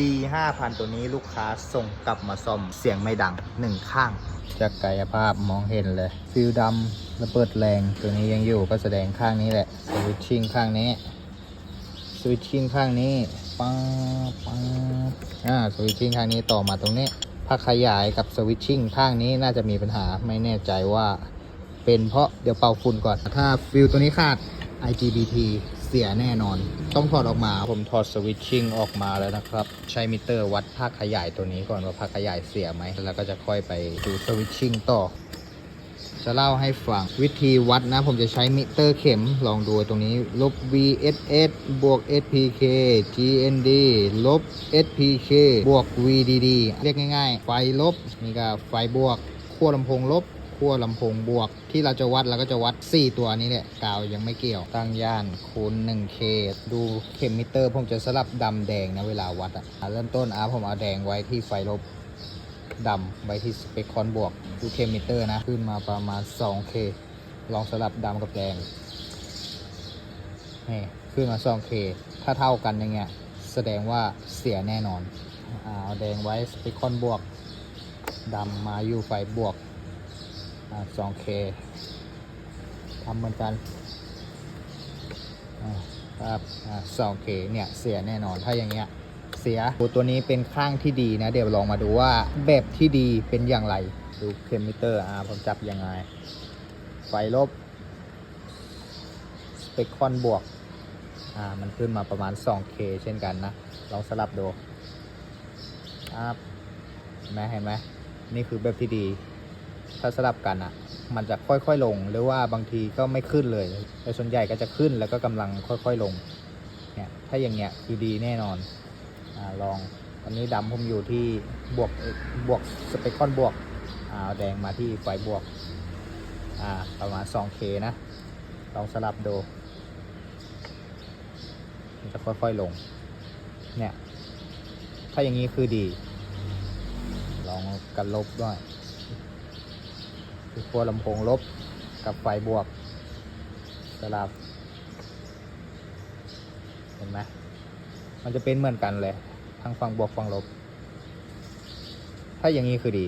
ดี5,000 ตัวนี้ลูกค้าส่งกลับมาซ่อมเสียงไม่ดังหนึ่งข้าง จากกายภาพมองเห็นเลย ฟิลดำระเบิดแรงตัวนี้ยังอยู่ก็แสดงข้างนี้แหละ สวิตชิ่งข้างนี้ สวิตชิ่งข้างนี้ปังปังอ่าสวิตชิ่งข้างนี้ต่อมาตรงนี้ถ้าขยายกับสวิตชิ่งข้างนี้น่าจะมีปัญหาไม่แน่ใจว่า เป็นเพราะเดี๋ยวเป่าฝุ่นก่อน ถ้าฟิลตัวนี้ขาด IGBT เสียแน่นอน ต้องถอดออกมา ผมถอดสวิตชิ่งออกมาแล้วนะครับ ใช้มิเตอร์วัดภาคขยายตัวนี้ก่อนว่าภาคขยายเสียไหม แล้วก็จะค่อยไปดูสวิตชิ่งต่อ จะเล่าให้ฟัง วิธีวัดนะ ผมจะใช้มิเตอร์เข็ม ลองดูตรงนี้ ลบ VSS บวก SPK GND ลบ SPK บวก VDD เรียกง่ายๆ ไฟลบ นี่ก็ไฟบวกขั้วลำโพงลบ ขั้วลำโพงบวก ที่เราจะวัดเราก็จะวัด 4 ตัวนี้แหละกาวยังไม่เกี่ยว ตั้งย่านคูณ 1K ดูเข็มมิเตอร์ผมจะสลับดำแดงนะเวลาวัดอะ่ะเริ่มต้นอาผมเอาแดงไว้ที่ไฟลบดำไว้ที่สเปคคอนบวก ดูเคมิเตอร์นะ ขึ้นมาประมาณ 2K ลองสลับดำกับแดงนี่ขึ้นมา 2K ถ้าเท่ากันอย่างเงี้ยแสดงว่าเสียแน่นอน เอาแดงไว้สเปคคอนบวกดำมาอยู่ไฟบวก 2K ทำเหมือนกันครับ 2K เนี่ยเสียแน่นอนถ้าอย่างเงี้ยเสียโอ้ตัวนี้เป็นข้างที่ดีนะ เดี๋ยวลองมาดูว่าแบบที่ดีเป็นอย่างไร ดูเคมิเตอร์อ่าผมจับยังไง ไฟลบสเปคคอนบวกอ่ามันขึ้นมาประมาณ 2K เช่นกันนะ ลองสลับดูครับเห็นไหมเห็นไหมนี่คือแบบที่ดี ถ้าสลับกันอะ มันจะค่อยๆลง หรือว่าบางทีก็ไม่ขึ้นเลยแต่ส่วนใหญ่ก็จะขึ้นแล้วก็กำลังค่อยๆลง เนี่ย ถ้าอย่างเงี้ยคือดีแน่นอน อ่า ลอง ตอนนี้ดำผมอยู่ที่บวก บวกสเปคคอนบวก อ่าเอาแดงมาที่ไฟบวก อ่า ประมาณ 2K นะ ลองสลับดู มันจะค่อยๆลง เนี่ย ถ้าอย่างนี้คือดี ลองกันลบด้วย คือขั้วลำโพงลบกับไฟบวกสลับ เห็นไหมมันจะเป็นเหมือนกันเลย ทั้งฝั่งบวกฝั่งลบ ถ้าอย่างนี้คือดี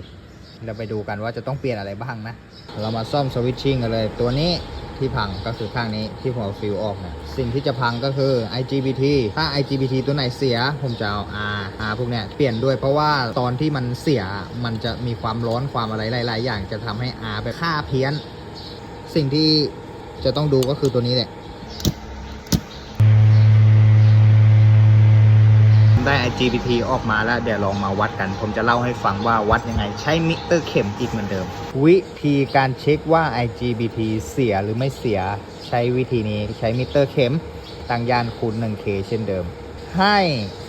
เราไปดูกันว่าจะต้องเปลี่ยนอะไรบ้างนะ เรามาซ่อมสวิตชิ่งกันเลย ตัวนี้ ที่พังก็คือข้างนี้ที่ผมเอาฟิวออกเนี่ยสิ่งที่จะพังก็คือ IGBT ถ้า IGBT ตัวไหนเสีย ผมจะเอา R R พวกเนี้ยเปลี่ยนด้วยเพราะว่าตอนที่มันเสียมันจะมีความร้อนความอะไรหลาย ๆ อย่างจะทำให้ R ไปค่าเพี้ยน สิ่งที่จะต้องดูก็คือตัวนี้แหละ ได้ IGBT ออกมาแล้วเดี๋ยวลองมาวัดกัน ผมจะเล่าให้ฟังว่าวัดยังไง ใช้มิเตอร์เข็มอีกเหมือนเดิม วิธีการเช็คว่า IGBT เสียหรือไม่เสียใช้วิธีนี้ใช้มิเตอร์เข็มตั้งย่านคูณ 1K เช่นเดิม ให้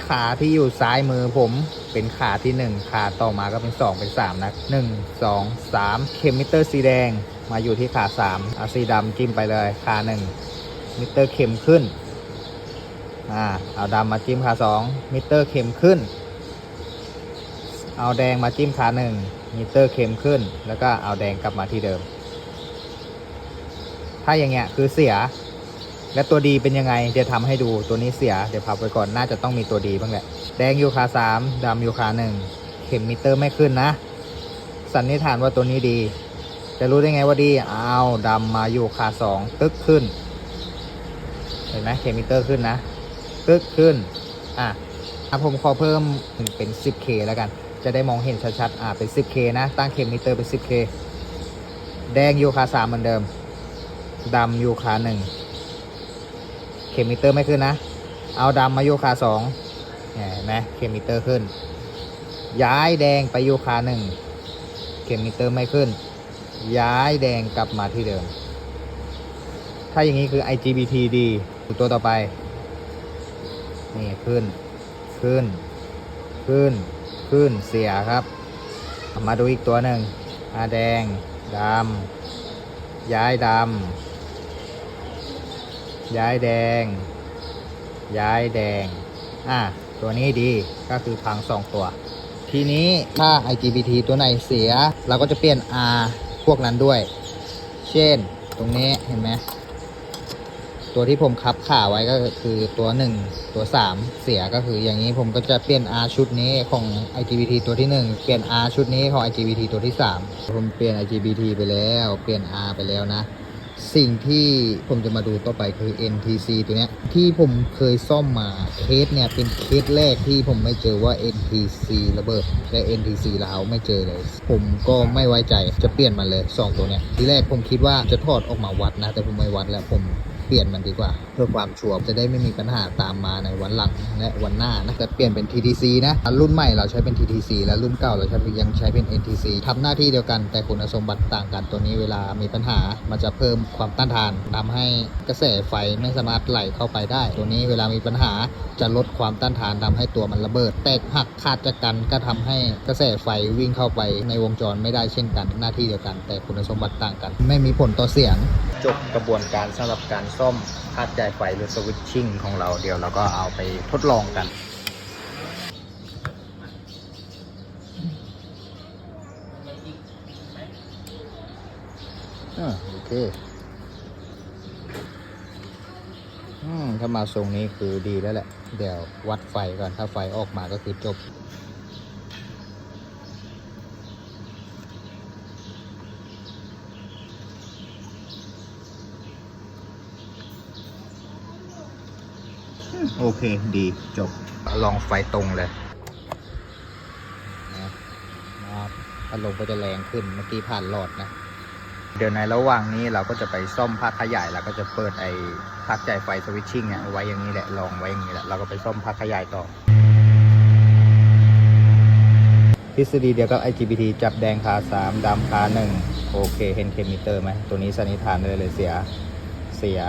ขาที่อยู่ซ้ายมือผมเป็นขาที่ 1 ขาต่อมาก็เป็น 2 เป็น 3 นะ1 2 3 เข็มมิเตอร์สีแดงมาอยู่ที่ขา3เอาสีดำจิ้มไปเลยขา 1 มิเตอร์เข็มขึ้น อ่าเอาดำมาจิ้มขาสองมิเตอร์เข็มขึ้น เอาแดงมาจิ้มขาหนึ่งมิเตอร์เข็มขึ้น แล้วก็เอาแดงกลับมาที่เดิม ถ้าอย่างเงี้ยคือเสีย และตัวดีเป็นยังไง เดี๋ยวทำให้ดูตัวนี้เสีย เดี๋ยวพับไปก่อนน่าจะต้องมีตัวดีบ้างแหละ แดงอยู่ขาสามดำอยู่ขาหนึ่งเข็มมิเตอร์ไม่ขึ้นนะ สันนิษฐานว่าตัวนี้ดีจะรู้ได้ไงว่าดีเอาดำมาอยู่ขาสองตึกขึ้น เห็นไหมเข็มมิเตอร์ขึ้นนะ ตึกขึ้นอะอะผมขอเพิ่มเป็น 10K แล้วกัน จะได้มองเห็นชัดๆ อะเป็น 10K นะ ตั้งเข็มมิเตอร์เป็น 10K แดงอยู่ขา3เหมือนเดิม ดำอยู่ขา1เข็มมิเตอร์ไม่ขึ้นนะ เอาดำมาอยู่ขา2เนี่ยเห็นไหมเข็มมิเตอร์ขึ้น ย้ายแดงไปอยู่ขา1เข็มมิเตอร์ไม่ขึ้น ย้ายแดงกลับมาที่เดิม ถ้าอย่างนี้คือ IGBT ดีตัวต่อไป นี่ขึ้น ขึ้น ขึ้น ขึ้น เสียครับ มาดูอีกตัวหนึ่งอาแดง ดำ ย้ายดำ ย้ายแดง ย้ายแดง อะ ตัวนี้ดี ก็คือพังสองตัว ทีนี้ถ้า IGBT ตัวไหนเสีย เราก็จะเปลี่ยน R พวกนั้นด้วย เช่น ตรงนี้เห็นไหม ตัวที่ผมคับขาไว้ก็คือตัว 1 ตัว 3 เสียก็คืออย่างนี้ผมก็จะเปลี่ยน R ชุดนี้ของ IGBT ตัวที่ 1 เปลี่ยน R ชุดนี้ของ IGBT ตัวที่ 3 ผมเปลี่ยน IGBT ไปแล้ว เปลี่ยน R ไปแล้วนะ สิ่งที่ผมจะมาดูต่อไปคือ NTC ตัวเนี้ยที่ผมเคยซ่อมมาเคสเนี่ยเป็นเคสแรกที่ผมไม่เจอว่า NTC ระเบิดและ NTC ลาวไม่เจอเลย ผมก็ไม่ไว้ใจจะเปลี่ยนมันเลย 2 ตัวเนี้ยทีแรกผมคิดว่าจะถอดออกมาวัดนะ แต่ผมไม่วัดแล้วผม เปลี่ยนมันดีกว่า เพื่อความชัวร์จะได้ไม่มีปัญหาตามมาในวันหลังและวันหน้านะจะเปลี่ยนเป็น TTC นะรุ่นใหม่เราใช้เป็น TTC และรุ่นเก่าเราใช้ยังใช้เป็น NTC ทำหน้าที่เดียวกันแต่คุณสมบัติต่างกันตัวนี้เวลามีปัญหา มันจะเพิ่มความต้านทานทำให้กระแสไฟไม่สามารถไหลเข้าไปได้ ตัวนี้เวลามีปัญหาจะลดความต้านทานทำให้ตัวมันระเบิด แตกหักขาดจากกันก็ทำให้กระแสไฟวิ่งเข้าไปในวงจรไม่ได้เช่นกัน หน้าที่เดียวกัน แต่คุณสมบัติต่างกัน ไม่มีผลต่อเสียงจบกระบวนการสำหรับการซ่อมคาดจ่ายไฟหรือสวิตชิ่งของเราเดี๋ยวเราก็เอาไปทดลองกันอ่าโอเค อืม ถ้ามาทรงนี้คือดีแล้วแหละ เดี๋ยววัดไฟก่อน ถ้าไฟออกมาก็คือจบ โอเคดีจบ ลองไฟตรงเลยนะครับพัดลมก็จะแรงขึ้นเมื่อกี้ผ่านหลอดนะ เดี๋ยวในระหว่างนี้เราก็จะไปซ่อมภาคขยายแล้วก็จะเปิดไอ้ภาคจ่ายไฟสวิตชิ่งเนี่ยไว้อย่างนี้แหละลองไว้อย่างนี้แหละเราก็ไปซ่อมภาคขยายต่อทฤษฎีเดียวกับ IGBT จับแดงคา3ดำคา1โอเคเห็นเคมิเตอร์ไหมตัวนี้สันนิษฐานเลยเลยเสีย เสีย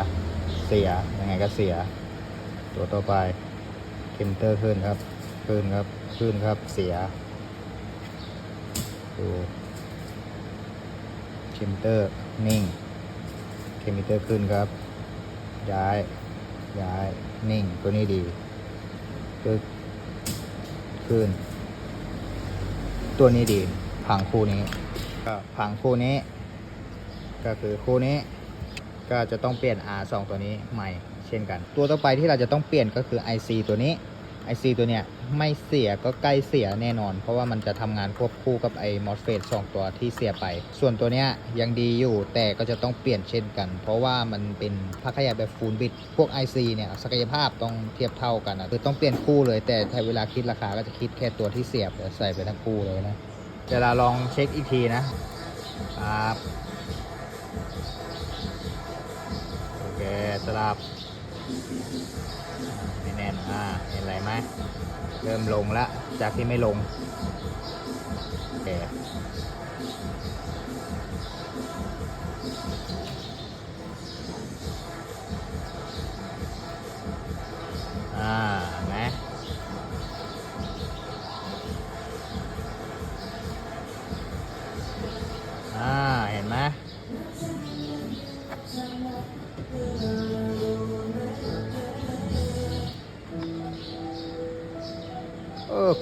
เสีย ยังไงก็เสีย ตัวต่อไปเคมิเตอร์ขึ้นครับ ขึ้นครับ ขึ้นครับ เสีย ดูเคมิเตอร์นิ่งเคมิเตอร์ขึ้นครับ ย้าย ย้าย นิ่ง ตัวนี้ดีตึกขึ้น ตัวนี้ดี พังคู่นี้ก็พังคู่นี้ ก็คือคู่นี้ ก็จะต้องเปลี่ยน R 2 ตัวนี้ใหม่ เช่นกัน ตัวต่อไปที่เราจะต้องเปลี่ยนก็คือ IC ตัวนี้ IC ตัวเนี้ยไม่เสียก็ใกล้เสียแน่นอน เพราะว่ามันจะทำงานควบคู่กับไอ้ MOSFET 2 ตัวที่เสียไป ส่วนตัวเนี้ยยังดีอยู่แต่ก็จะต้องเปลี่ยนเช่นกัน เพราะว่ามันเป็นภาคขยายแบบฟูลบิตพวก IC เนี่ยศักยภาพต้องเทียบเท่ากันนะคือต้องเปลี่ยนคู่เลยแต่ถ้าเวลาคิดราคาก็จะคิดแค่ตัวที่เสียบใส่ไปทั้งคู่เลยนะเดี๋ยวเราลองเช็คอีกทีนะครับโอเคสลับ ไม่แน่นอ่าเห็นอะไรไหมเริ่มลงแล้วจากที่ไม่ลงโอเค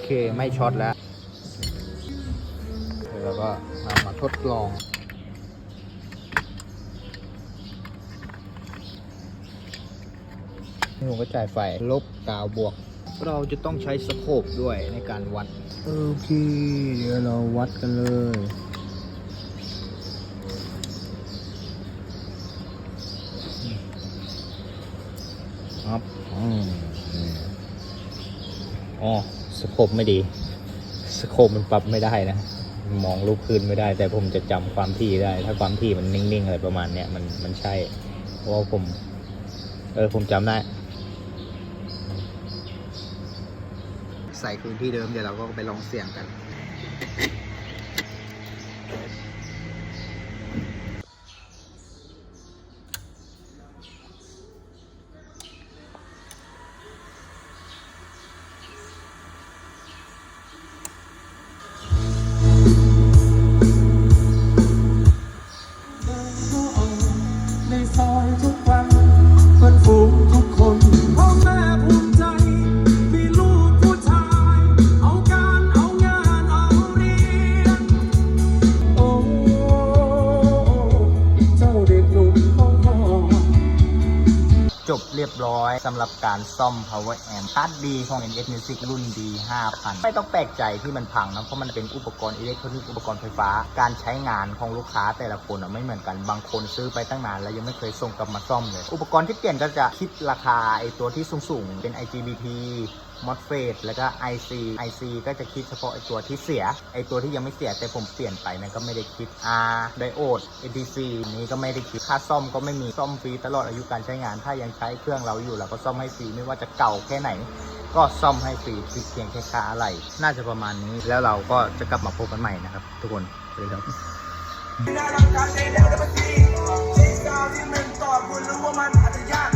เค ไม่ช็อตแล้วเดี๋ยวเราก็เอามาทดลอง นี่ผมก็จ่ายไฟลบกาวบวก เราจะต้องใช้สโคปด้วยในการวัด โอเค เดี๋ยวเราวัดกันเลยครับอืมนี่อ๋อ สโคปไม่ดีสโคปมันปรับไม่ได้นะ มองรูปคืนไม่ได้ แต่ผมจะจำความที่ได้ ถ้าความที่มันนิ่งๆอะไรประมาณเนี้ยมันมันใช่เพราะว่าผม เออผมจำได้ ใส่คืนที่เดิมเดี๋ยวเราก็ไปลองเสียงกัน สำหรับการซ่อม power amp ตัดดีของ NS Music รุ่น D 5000ไม่ต้องแปลกใจที่มันพังนะ เพราะมันเป็นอุปกรณ์อิเล็กทรอนิกส์อุปกรณ์ไฟฟ้า การใช้งานของลูกค้าแต่ละคนไม่เหมือนกัน บางคนซื้อไปตั้งนานแล้วยังไม่เคยส่งกลับมาซ่อมเลย อุปกรณ์ที่เปลี่ยนก็จะคิดราคาไอตัวที่สูงๆเป็น IGBT MOSFET แล้วก็ IC IC ก็จะคิดเฉพาะไอตัวที่เสีย ไอตัวที่ยังไม่เสียแต่ผมเปลี่ยนไปนะก็ไม่ได้คิด R Diode ATC นี้ก็ไม่ได้คิดค่าซ่อมก็ไม่มีซ่อมฟรีตลอดอายุการใช้งาน ถ้ายังใช้เครื่องเราอยู่เราก็ซ่อมให้ฟรีไม่ว่าจะเก่าแค่ไหน ก็ซ่อมให้ฟรีเพียงแค่ค่าอะไร น่าจะประมาณนี้แล้วเราก็จะกลับมาพบกันใหม่นะครับ ทุกคนสวัสดีครับน่ารักการใจแล้วได้ปะทีที่กาวที่มึงตอบกูรู้ว่ามันอาจจะยาก